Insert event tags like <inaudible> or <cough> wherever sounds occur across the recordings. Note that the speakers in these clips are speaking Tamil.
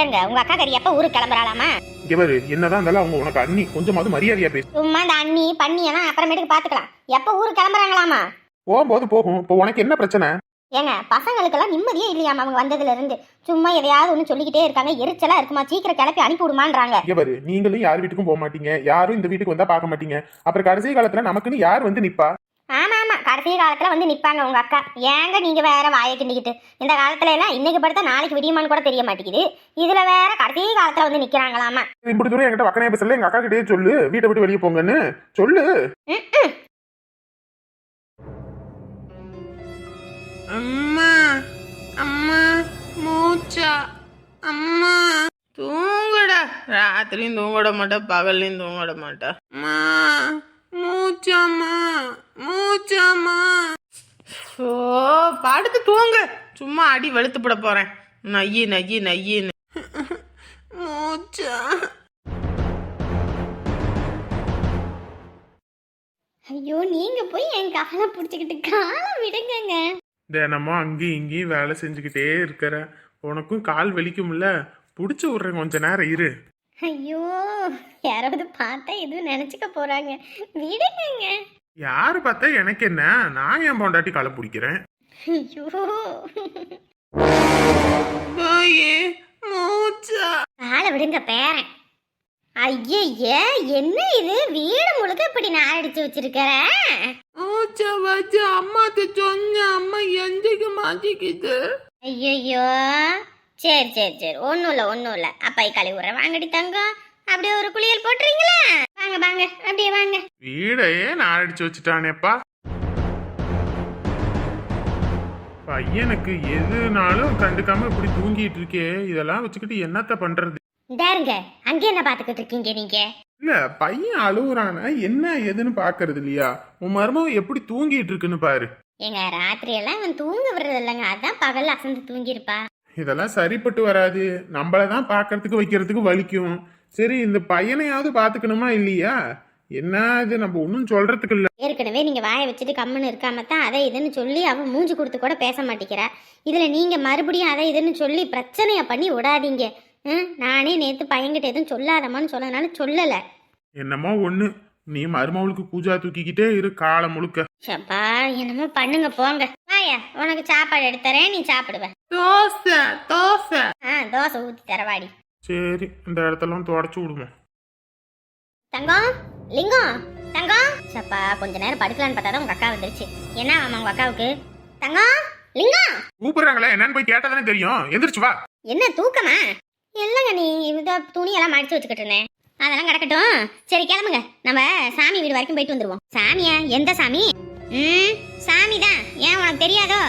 ஏங்க உங்க அக்கா கறி எப்ப ஊருக்கு கிளம்புறாளாமா? இங்க பாரு என்னதான் இருந்தாலும் அவங்க உனக்கு அண்ணி கொஞ்சமாவது மரியாதையா பேசு. சும்மா இந்த அண்ணி பண்ணி எல்லாம் அப்புறமேட்டுக்கு பாத்துக்கலாம். எப்ப ஊருக்கு கிளம்புறாங்களாமா? போகும்போது போகும். இப்போ உனக்கு என்ன பிரச்சனை? ஏங்க பசங்களுக்கெல்லாம் நிம்மதியே இல்லையாமா அவங்க வந்ததுல இருந்து சும்மா எதையாவது ஒன்று சொல்லிக்கிட்டே இருக்காங்க எரிச்சலா இருக்குமா? சீக்கிரம் கிளப்பி அனுப்பி விடுமான்றாங்க. பாரு நீங்களும் யார் வீட்டுக்கும் போக மாட்டீங்க. யாரும் இந்த வீட்டுக்கு வந்தா பார்க்க மாட்டீங்க. அப்புறம் கடைசி காலத்துல நமக்குன்னு யார் வந்து நிப்பா? கடைசி காலத்துல வந்து நிப்பாங்க உங்க அக்கா. ஏங்க நீங்க வேற வாயை கிண்டிக்கிட்டு? இந்த காலத்துல எல்லாம் இன்னைக்கு படுத்தா நாளைக்கு விடியுமான்னு கூட தெரிய மாட்டேங்குது. இதுல வேற கடைசி காலத்துல வந்து நிக்கிறாங்களாமா? இப்படி தூரம் என்கிட்ட வக்கனையா பேசல. எங்க அக்கா கிட்டே சொல்லு. வீட்டை விட்டு வெளியே போங்கன்னு. சொல்லு. அம்மா அம்மா மூச்சா அம்மா. தூங்குடா. ராத்திரியும் தூங்கிட மாட்டேன் பகல்லையும் தூங்கிட மாட்டேன் அம்மா. மூச்சாம்மா மூச்சாம்மா ஓ படுத்து தூங்கு. சும்மா அடி வெளுத்துப்பட போறேன். நய்யி நய்யி நய்யின்னு மூச்சா. ஐயோ நீங்க போய் என் காலை பிடிச்சிக்கிட்டு காலம் விடுங்கங்க. தினமும் அங்கேயும் இங்கேயும் வேலை செஞ்சுக்கிட்டே இருக்கிற உனக்கும் கால் வலிக்கும்ல? புடிச்சு விடுறேன் கொஞ்ச நேரம் இரு. ஐயோ யாராவது பார்த்தா எதுவும் நினைச்சுக்க போறாங்க. விடுங்கங்க. யாரு பார்த்தா எனக்கு என்ன? நான் என் பொண்டாட்டி காலை பிடிக்கிறேன்? ஐயோ. போயே மூச்சா. காலை விடுங்க பேரன். ஐயய்ய என்ன இது? வீடு முழுக்க இப்படி நான் அடிச்சு வச்சிருக்கிற? மூச்சா வச்சு. அம்மாட்ட சொன்ன அம்மா எந்திரிக்க மாட்டிக்கிது. ஐயய்யோ சரி சரி சரி. ஒன்றும் இல்லை ஒன்றும் இல்லை. அப்பா கழுவி விட்றேன் வாங்கடி தங்கம் அப்படியே ஒரு குளியல் போட்டுறீங்களா? வாங்க வாங்க. அப்படியே வாங்க. வீடையே நான் அடிச்சு வச்சுட்டானேப்பா. பையனுக்கு எதுனாலும் கண்டுக்காம இப்படி தூங்கிட்டு இருக்கே. இதெல்லாம் வச்சுக்கிட்டு என்னத்த பண்றது? இந்தாருங்க அங்கே என்ன பார்த்துக்கிட்டு இருக்கீங்க நீங்க? இல்ல பையன் அழுகுறானா என்ன ஏதுன்னு பாக்குறது இல்லையா? உன் மருமக எப்படி தூங்கிட்டு இருக்குன்னு பாரு. எங்க ராத்திரி எல்லாம் இவன் தூங்க விடுறது இல்லைங்க. அதான் பகல்ல அசந்து தூங்கியிருப்பா. இதெல்லாம் சரிப்பட்டு வராது. நம்மள தான் பாக்குறதுக்கு வைக்கிறதுக்கு வலிக்கும். சரி இந்த பையனையாவது பாத்துக்கணுமா இல்லையா? என்ன இது? நம்ம ஒன்றும் சொல்றதுக்கு இல்ல. ஏற்கனவே நீங்க வாயை வச்சுட்டு கம்முன்னு இருக்காம தான் அதை இதுன்னு சொல்லி அவன் மூஞ்சி கொடுத்து கூட பேச மாட்டேங்கிறா. இதுல நீங்க மறுபடியும் அதை இதுன்னு சொல்லி பிரச்சனைய பண்ணி விடாதீங்க. நானே நேத்து பையன்கிட்ட எதுவும் சொல்லாதம்மான்னு சொன்னதுனால சொல்லல. என்னமோ ஒண்ணு. நீ மருமவளுக்கு பூஜா தூக்கிக்கிட்டே இரு காலம் முழுக்க. சப்பா என்னமோ பண்ணுங்க போங்க. வாயா உனக்கு சாப்பாடு எடுத்துறேன் நீ சாப்பிடுவ. தோசை தோசை. ஆ தோசை ஊத்தி தரவாடி. சரி இந்த இடத்தெல்லாம் தொடச்சு விடுவோம். தங்கம் லிங்கம் தங்கம். சப்பா கொஞ்ச நேரம் படுக்கலான்னு பார்த்தா உங்க அக்கா வந்துருச்சு. என்ன ஆமா உங்க அக்காவுக்கு? தங்கம் லிங்கம். கூப்பிடுறாங்களே என்னன்னு போய் கேட்டா தானே தெரியும். எந்திரிச்சு வா. என்ன தூக்கமா? இல்லைங்க நீ இந்த துணியெல்லாம் மடிச்சு வச்சுக்கிட்டு இருந்தேன் அதெல்லாம் கிடக்கட்டும். சரி கிளம்புங்க. நம்ம சாமி வீடு வரைக்கும் போயிட்டு வந்துருவோம். சாமியா எந்த சாமி? சாமி தான் ஏன் உனக்கு தெரியாதோ?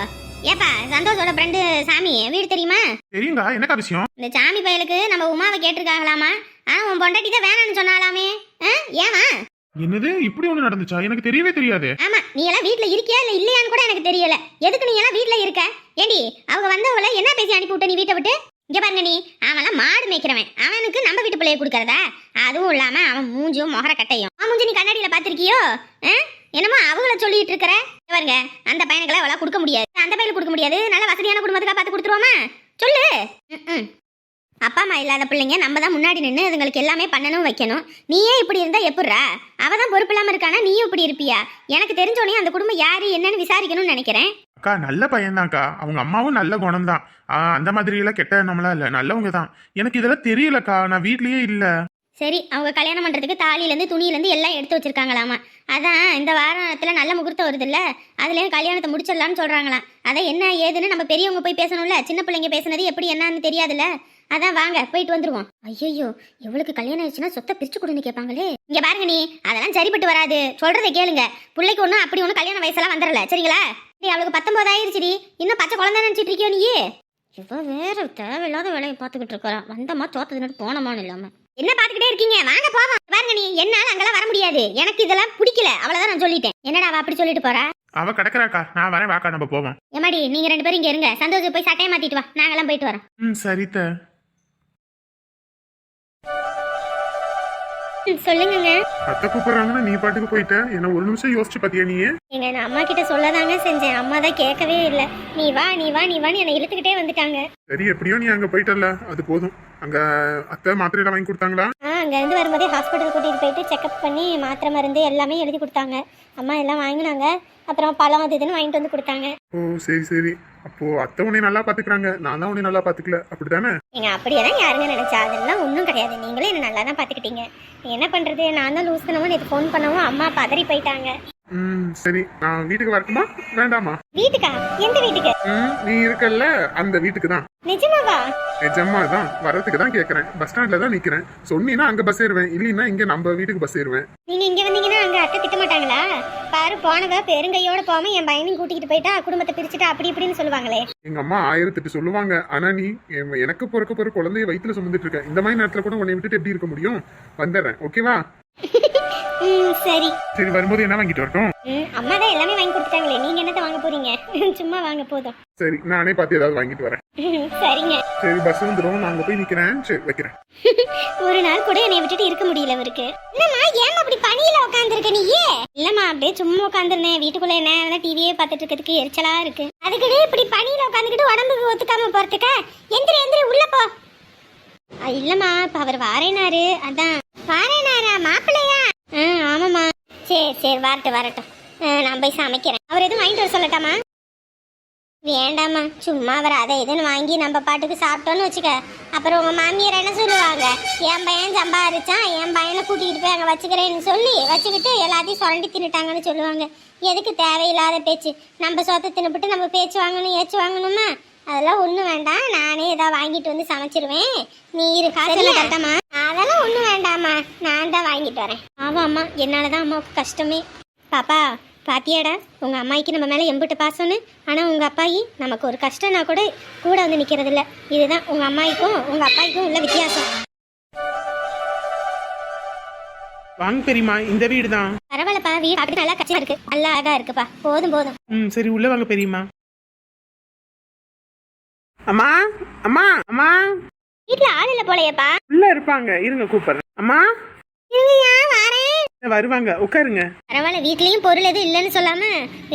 ஏப்பா சந்தோஷோட ஃப்ரெண்டு சாமி வீடு தெரியுமா? தெரியுங்க என்னக்கா விஷயம்? இந்த சாமி பயலுக்கு நம்ம உமாவை கேட்டிருக்காங்களாமா? ஆனா உன் பொண்டாட்டி தான் வேணாம்னு சொன்னாலாமே ஏமா என்னது இப்படி ஒண்ணு நடந்துச்சா? எனக்கு தெரியவே தெரியாது. ஆமா நீ எல்லாம் வீட்ல இருக்கியா இல்ல இல்லையான்னு கூட எனக்கு தெரியல. எதுக்கு நீ எல்லாம் வீட்ல இருக்க? ஏண்டி அவங்க வந்தவள என்ன பேசி அனுப்பி விட்ட நீ வீட்டை விட்டு? இங்க பாருங்க நீ அவன்லாம் மாடு மேய்க்கிறவன். அவனுக்கு நம்ம வீட்டு பிள்ளைய கொடுக்கறதா? அதுவும் இல்லாம அவன் மூஞ்சும் முகர கட்டையும். அவன் மூஞ்சி நீ கண்ணாடியில பாத்திருக்கியோ? என்னமோ அவங்கள சொல்லிட்டு இருக்கிற? பாருங்க அந்த பையனுக்கெல்லாம் அவளா கொடுக்க முடியாது. அந்த பையனுக்கு கொடுக்க முடியாது. நல்ல வசதியான குடும்பத்துக்காக பார்த்து கொடுத்துருவோமா? சொல்லு. அப்பா அம்மா இல்லாத பிள்ளைங்க நம்ம தான் முன்னாடி நின்று அதுங்களுக்கு எல்லாமே பண்ணணும் வைக்கணும். நீயே இப்படி இருந்தா எப்படிரா அவ தான் பொறுப்பு இல்லாம இருக்கானா? நீயும் இப்படி இருப்பியா? எனக்கு தெரிஞ்சோடனே அந்த குடும்பம் யாரு என்னன்னு விசாரிக்கணும்னு நினைக்கிறேன். அக்கா நல்ல பையன்தான்க்கா. அவங்க அம்மாவும் நல்ல குணம் தான் அந்த மாதிரி எல்லாம் கெட்ட நம்மளா இல்ல. நல்லவங்க தான். எனக்கு இதெல்லாம் தெரியலக்கா. நான் வீட்லயே இல்ல. சரி அவங்க கல்யாணம் பண்ணுறதுக்கு தாலியிலேருந்து துணியிலேருந்து எல்லாம் எடுத்து வச்சிருக்காங்களாமா. அதான் இந்த வாரத்தில் நல்ல முகூர்த்தம் வருதுல்ல அதுலேயும் கல்யாணத்தை முடிச்சிடலாம்னு சொல்கிறாங்களாம் அதான் என்ன ஏதுன்னு நம்ம பெரியவங்க போய் பேசணும்ல சின்ன பிள்ளைங்க பேசுனது எப்படி என்னன்னு தெரியாதுல்ல. அதான் வாங்க போயிட்டு வந்துருவோம். ஐயோ இவளுக்கு கல்யாணம் ஆயிடுச்சுன்னா சொத்தை பிரிச்சு கொடுன்னு கேட்பாங்களே. இங்க பாருங்க நீ அதெல்லாம் சரிப்பட்டு வராது. சொல்றதை கேளுங்க. பிள்ளைக்கு ஒன்றும் அப்படி ஒன்றும் கல்யாண வயசெல்லாம் வந்துடல சரிங்களா? டேய் அவளுக்கு பத்தொன்பது ஆயிருச்சுடி. இன்னும் பச்சை குழந்தை நினைச்சிட்டு இருக்கியோ நீ இவ வேற தேவையில்லாத வேலையை பார்த்துக்கிட்டு இருக்கறா. வந்தமா தோத்ததுன்னு போனமான்னு இல்லாம. என்ன பார்த்துக்கிட்டே இருக்கீங்க? வாங்க போவோம். பாருங்க நீ என்னால அங்கெல்லாம் வர முடியாது. எனக்கு இதெல்லாம் பிடிக்கல. அவ்வளவுதான் நான் சொல்லிட்டேன். என்னடா அவ அப்படி சொல்லிட்டு போறா? அவ கிடக்குறாக்கா. நான் வரேன். வாக்கா நம்ம போவோம். ஏமாடி நீங்க ரெண்டு பேரும் இங்க இருங்க. சந்தோஷம் போய் சட்டையை மாத்திட்டு வா. நாங்கெல்லாம் போயிட்டு வரோம். ம் சரித்த ம், சொல்லுங்கங்க. அத்தை கூப்பிடுறாங்கன்னா நீ பாட்டுக்கு போயிட்ட? என்ன ஒரு நிமிஷம் யோசிச்சு பாத்தியா நீ? எங்க நான் அம்மா கிட்ட சொல்லதாங்க செஞ்சேன். அம்மா தான் கேட்கவே இல்லை. நீ வா நீ வா நீ வான்னு என்னை இழுத்துக்கிட்டே வந்துட்டாங்க. சரி எப்படியோ நீ அங்க போயிட்டல அது போதும். அங்க அத்தை மாத்திரை எல்லாம் வாங்கி கொடுத்தாங்களா? ஆ அங்கேருந்து வரும்போதே ஹாஸ்பிட்டல் கூட்டிகிட்டு போயிட்டு செக்அப் பண்ணி மாத்திரை மருந்து எல்லாமே எழுதி கொடுத்தாங்க. அம்மா எல்லாம் வாங்கினாங்க. அப்புறம் பழம் அது இதுன்னு வாங்கிட்டு வந்து கொடுத்தாங்க. ஓ சரி சரி. அப்போ அத்தை உன்னை நல்லா பாத்துக்கிறாங்க. நான் தான் உன்னை நல்லா பாத்துக்கல. அப்படிதானே எங்க அப்படியெல்லாம் யாருங்க நினைச்சா? அதெல்லாம் ஒன்றும் கிடையாது. நீங்களும் என்ன நல்லா தான் பார்த்துக்கிட்டீங்க என்ன பண்ணுறது நான் தான் லூஸ் பண்ணவும் நேற்று ஃபோன் பண்ணவும் அம்மா பதறி போயிட்டாங்க. ம் சரி. நான் வீட்டுக்கு வரட்டுமா? வேண்டாமா? வீட்டுக்கா? எந்த வீட்டுக்கு? ம் நீ இருக்கல்ல அந்த வீட்டுக்கு தான். நிஜமாவா? நிஜமா தான். வரதுக்கு தான் கேக்குறேன். பஸ் ஸ்டாண்ட்ல தான் நிக்கிறேன். சொன்னீங்கன்னா அங்க பஸ் ஏறுவேன். இல்லைன்னா இங்க நம்ம வீட்டுக்கு பஸ் ஏறுவேன். நீங்க இங்க வந்தீங்கன்னா அங்க அத்தை திட்ட மாட்டாங்களா? பாரு போனவ பெருங்கையோட போகாம என் பையனையும் கூட்டிகிட்டு போயிட்டா குடும்பத்தை பிரிச்சுட்டா அப்படி இப்படின்னு சொல்லுவாங்களே. எங்க அம்மா ஆயிரத்தெட்டு சொல்லுவாங்க. ஆனா நீ என் எனக்கு பிறக்க போற குழந்தைய வயித்துல சுமந்துட்டு இருக்க. இந்த மாதிரி நேரத்துல கூட உன்னை விட்டுட்டு எப்படி இருக்க முடியும்? வந்துடுறேன். ஓகேவா? <laughs> ம் சரி. சரி வரும்போது என்ன வாங்கிட்டு வரட்டும்? ம் அம்மா தான் எல்லாமே வாங்கி கொடுத்துட்டாங்களே. நீங்க என்னத்த வாங்க போறீங்க? <laughs> சும்மா வாங்க போதும். சரி நானே பார்த்து ஏதாவது வாங்கிட்டு வரேன். சரிங்க. சரி பஸ் வந்துடும் நான் அங்க போய் நிக்கிறேன். சரி வைக்கிறேன். <laughs> ஒரு நாள் கூட என்னை விட்டுட்டு இருக்க முடியல அவருக்கு. என்னம்மா ஏன் அப்படி பனியில உட்காந்துருக்க நீ இல்லம்மா அப்படியே சும்மா உட்காந்துருந்தேன் வீட்டுக்குள்ள என்ன டிவியே பார்த்துட்டு இருக்கிறதுக்கு எரிச்சலா இருக்கு. அதுக்கிட்டே இப்படி பனியில உட்காந்துக்கிட்டு உடம்புக்கு ஒத்துக்காம போறதுக்கா? எந்திரி எந்திரி உள்ள போ. இல்லம்மா இப்ப அவர் வாரேனாரு. அதான். வாரேனாரா மாப்பிள்ளையா? ஆ ஆமாம்மா. சரி சரி வரட்டும் வரட்டும். ஆ, நான் போய் சமைக்கிறேன். அவர் எதுவும் வாங்கிட்டு வர சொல்லட்டாமா வேண்டாம்மா சும்மா அவர் அதை இதுன்னு வாங்கி நம்ம பாட்டுக்கு சாப்பிட்டோன்னு வச்சுக்க. அப்புறம் உங்கள் மாமியார் என்ன சொல்லுவாங்க? என் பையன் சம்பாரிச்சான் என் பையனை கூட்டிகிட்டு போய் அங்கே வச்சுக்கிறேன்னு சொல்லி வச்சுக்கிட்டு எல்லாத்தையும் சுரண்டி தின்னுட்டாங்கன்னு சொல்லுவாங்க. எதுக்கு தேவையில்லாத பேச்சு? நம்ம சொத்தை தின்னுபிட்டு நம்ம பேச்சு வாங்கணும் ஏச்சு வாங்கணுமா? அதெல்லாம் ஒன்றும் வேண்டாம். நானே ஏதாவது வாங்கிட்டு வந்து சமைச்சிருவேன். நீ இரு காசு கட்டமா அதெல்லாம் ஒன்றும் வேண்டாம்மா. நான் தான் வாங்கிட்டு வரேன். ஆமாம் அம்மா. என்னால் தான் அம்மாவுக்கு கஷ்டமே. பாப்பா பாத்தியாடா? உங்கள் அம்மாய்க்கு நம்ம மேலே எம்பிட்டு பாசம்னு. ஆனால் உங்கள் அப்பாயி நமக்கு ஒரு கஷ்டம்னா கூட கூட வந்து நிற்கிறது இல்ல இதுதான் உங்கள் அம்மாய்க்கும் உங்கள் அப்பாய்க்கும் உள்ள வித்தியாசம். வாங்க பெரியம்மா இந்த வீடு தான் பரவாயில்லப்பா வீடு அப்படி நல்லா கச்சியா இருக்கு. நல்லா அழகா இருக்குப்பா. போதும் போதும். ம் சரி உள்ள வாங்க பெரியம்மா. அம்மா அம்மா அம்மா. வீட்டில் ஆள் இல்லை போலையப்பா. உள்ள இருப்பாங்க. இருங்க கூப்பிடுறேன். அம்மா. இருங்கய்யா வாரேன். வருவாங்க. உட்காருங்க. பரவாயில்ல வீட்லயும் பொருள் எதுவும் இல்லைன்னு சொல்லாம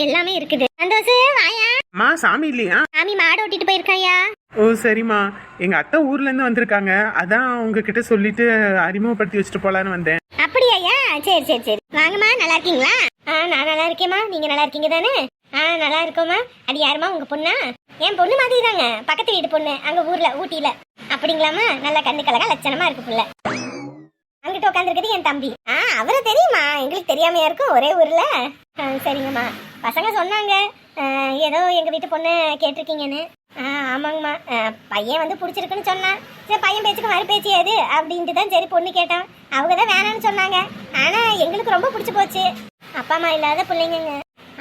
எல்லாமே இருக்குது. சந்தோஷ் வாயா. அம்மா சாமி இல்லையா? சாமி மாடு ஓட்டிட்டு போயிருக்காயா ஓ சரிம்மா. எங்க அத்தை ஊர்ல இருந்து வந்திருக்காங்க. அதான் உங்ககிட்ட சொல்லிட்டு அறிமுகப்படுத்தி வச்சுட்டு போலான்னு வந்தேன். அப்படியாயா சரி சரி சரி. வாங்கம்மா நல்லா இருக்கீங்களா? ஆ நான் நல்லா இருக்கேம்மா. நீங்க நல்லா இருக்கீங்க தானே? ஆ நல்லா இருக்கோம்மா. அது யாரும்மா? உங்க பொண்ணா? என் பொண்ணு மாதிரி தாங்க பக்கத்து வீட்டு பொண்ணு அங்க ஊர்ல ஊட்டியில. அப்படிங்களாம்மா? நல்ல கண்ணு கலகா லட்சணமா இருக்கு புள்ள. அங்கிட்ட உட்காந்துருக்குது என் தம்பி. ஆ அவரை தெரியுமா? எங்களுக்கு தெரியாமையா இருக்கும் ஒரே ஊர்ல. ஆ, சரிங்கம்மா. பசங்க சொன்னாங்க. ஏதோ எங்க வீட்டு பொண்ணு கேட்டிருக்கீங்கன்னு. ஆ ஆமாங்கம்மா. பையன் வந்து பிடிச்சிருக்குன்னு சொன்னான். சரி பையன் பேச்சுக்கு மறு பேச்சு ஏது அப்படின்ட்டு தான் சரி பொண்ணு கேட்டான். அவங்க தான் வேணாம்னு சொன்னாங்க. ஆனா எங்களுக்கு ரொம்ப பிடிச்சி போச்சு. அப்பா அம்மா இல்லாத பிள்ளைங்கங்க.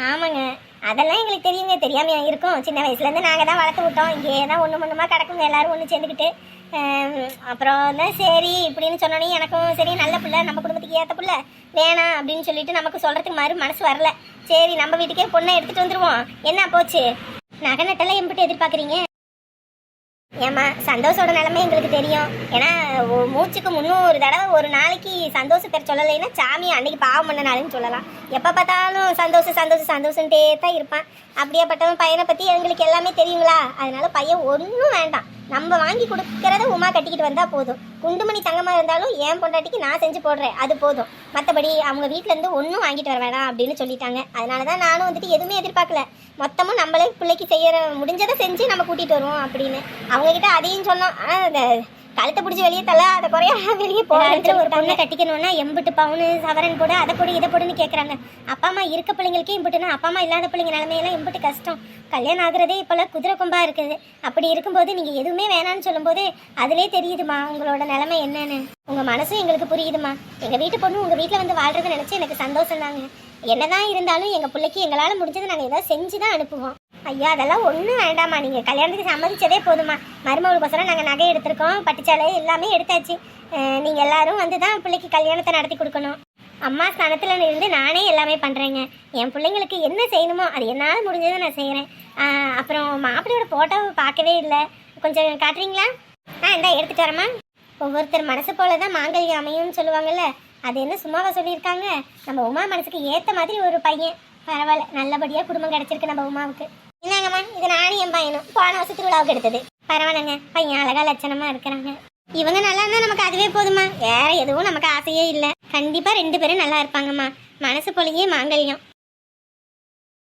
ஆமாங்க. அதெல்லாம் எங்களுக்கு தெரியுங்க. தெரியாமையா இருக்கும். சின்ன வயசுலேருந்து நாங்கள் தான் வளர்த்து விட்டோம். இங்கே தான் ஒன்று ஒன்றுமா கிடக்குங்க. எல்லாரும் ஒன்று சேர்ந்துக்கிட்டு. அப்புறம் தான் சரி இப்படின்னு சொன்னோன்னே எனக்கும் சரி நல்ல பிள்ளை. நம்ம குடும்பத்துக்கு ஏற்ற பிள்ளை. வேணாம் அப்படின்னு சொல்லிட்டு நமக்கு சொல்கிறதுக்கு மாதிரி மனசு வரல. சரி நம்ம வீட்டுக்கே பொண்ணை எடுத்துகிட்டு வந்துடுவோம் என்ன போச்சு? நகை நட்டெல்லாம் எம்பிட்டு எதிர்பார்க்குறீங்க? ஏம்மா சந்தோஷோட நிலைமை எங்களுக்கு தெரியும். ஏன்னா மூச்சுக்கு முந்நூறு தடவை ஒரு நாளைக்கு சந்தோஷ பேர் சொல்லலைன்னா சாமி அன்னைக்கு பாவம் பண்ண நாளுன்னு சொல்லலாம். எப்போ பார்த்தாலும் சந்தோஷம் சந்தோஷம் சந்தோஷன்ட்டே தான் இருப்பான். அப்படியேப்பட்டவன் பையனை பற்றி எங்களுக்கு எல்லாமே தெரியுங்களா? அதனால பையன் ஒன்றும் வேண்டாம். நம்ம வாங்கி கொடுக்கறத உமா கட்டிக்கிட்டு வந்தா போதும். குண்டுமணி தங்கமா இருந்தாலும் என் பொண்டாட்டிக்கு நான் செஞ்சு போடுறேன். அது போதும். மற்றபடி அவங்க வீட்டிலேருந்து இருந்து ஒன்றும் வாங்கிட்டு வர வேணாம் அப்படின்னு சொல்லிட்டாங்க. அதனால தான் நானும் வந்துட்டு எதுவுமே எதிர்பார்க்கல. மொத்தமும் நம்மளே பிள்ளைக்கு செய்யற முடிஞ்சதை செஞ்சு நம்ம கூட்டிட்டு வருவோம் அப்படின்னு. அவங்க கிட்ட அதையும் சொன்னோம். ஆனா கழுத்தை பிடிச்சி வெளியே தள்ள அதை குறைய வெளியே போகிற ஒரு பொண்ணை கட்டிக்கணும்னா எம்பிட்டு பவுனு சவரன் போடு அதை போடு இதை போடுன்னு கேட்குறாங்க அப்பா அம்மா இருக்க பிள்ளைங்களுக்கே இம்பிட்டுனா அப்பா அம்மா இல்லாத பிள்ளைங்க நிலமையெல்லாம் இம்பிட்டு கஷ்டம். கல்யாணம் ஆகுறதே இப்போல்லாம் குதிரை கொம்பா இருக்குது. அப்படி இருக்கும்போது நீங்கள் எதுவுமே வேணாம்னு சொல்லும்போது அதிலே தெரியுதுமா உங்களோட நிலைமை என்னன்னு. உங்கள் மனசும் எங்களுக்கு புரியுதுமா எங்கள் வீட்டு பொண்ணு உங்கள் வீட்டில் வந்து வாழ்றதை நினச்சி எனக்கு சந்தோஷம் தாங்க என்னதான் இருந்தாலும் எங்கள் பிள்ளைக்கு எங்களால் முடிஞ்சதை நாங்கள் ஏதாவது செஞ்சு தான் அனுப்புவோம். ஐயா அதெல்லாம் ஒன்றும் வேண்டாம்மா. நீங்கள் கல்யாணத்துக்கு சம்மதிச்சதே போதுமா மருமகளுக்கோசரம் நாங்கள் நகை எடுத்திருக்கோம் பட்டுச்சாலை எல்லாமே எடுத்தாச்சு. நீங்கள் எல்லாரும் வந்து தான் பிள்ளைக்கு கல்யாணத்தை நடத்தி கொடுக்கணும். அம்மா ஸ்தானத்தில் இருந்து நானே எல்லாமே பண்ணுறேங்க என் பிள்ளைங்களுக்கு என்ன செய்யணுமோ அது என்னால் முடிஞ்சதை நான் செய்கிறேன் அப்புறம் மாப்பிள்ளையோட ஃபோட்டோவை பார்க்கவே இல்லை. கொஞ்சம் காட்டுறீங்களா? ஆ இந்தா எடுத்துகிட்டு வரமா ஒவ்வொருத்தர் மனசு போல தான் மாங்கல்யம் அமையும்னு சொல்லுவாங்கல்ல. அது என்ன சும்மாவை சொல்லியிருக்காங்க? நம்ம உமா மனசுக்கு ஏற்ற மாதிரி ஒரு பையன். பரவாயில்ல நல்லபடியாக குடும்பம் கிடச்சிருக்கு நம்ம உமாவுக்கு. என்னங்கம்மா? இது நானும் என் பையனும். போன வருஷம் திருவிழாவுக்கு எடுத்தது. பரவாயில்லைங்க. பையன் அழகா லட்சணமா இருக்கிறாங்க. இவங்க நல்லா இருந்தா நமக்கு அதுவே போதுமா வேற எதுவும் நமக்கு ஆசையே இல்லை. கண்டிப்பா ரெண்டு பேரும் நல்லா இருப்பாங்கம்மா. மனசு பொழுதியே மாங்கல்யம்.